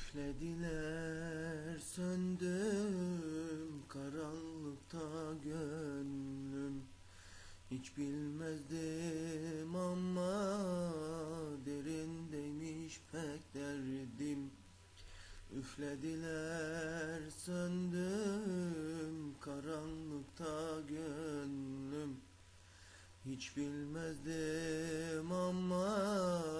Üflediler söndüm karanlıkta gönlüm. Hiç bilmezdim ama derindeymiş pek derdim. Üflediler söndüm karanlıkta gönlüm. Hiç bilmezdim ama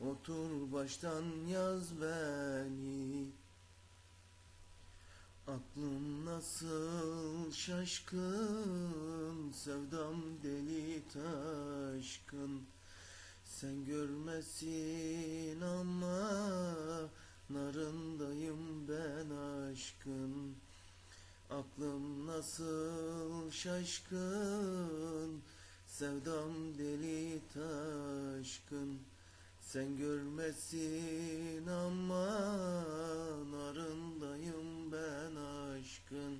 Otur baştan yaz beni. Aklım nasıl şaşkın Sevdam deli taşkın. Sen görmesin ama Narındayım ben aşkın. Aklım nasıl şaşkın Sevdam deli taşkın Sen görmesin ama Narındayım ben aşkın.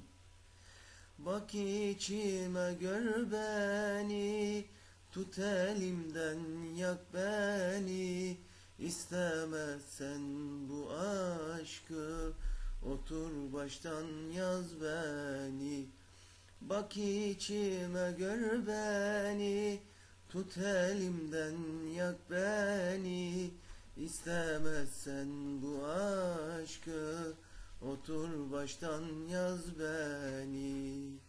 Bak içime gör beni Tut elimden yak beni. İstemezsen bu aşkı Otur baştan yaz beni. Bak içime gör beni Tut elimden yak beni. İstemezsen bu aşkı Otur baştan yaz beni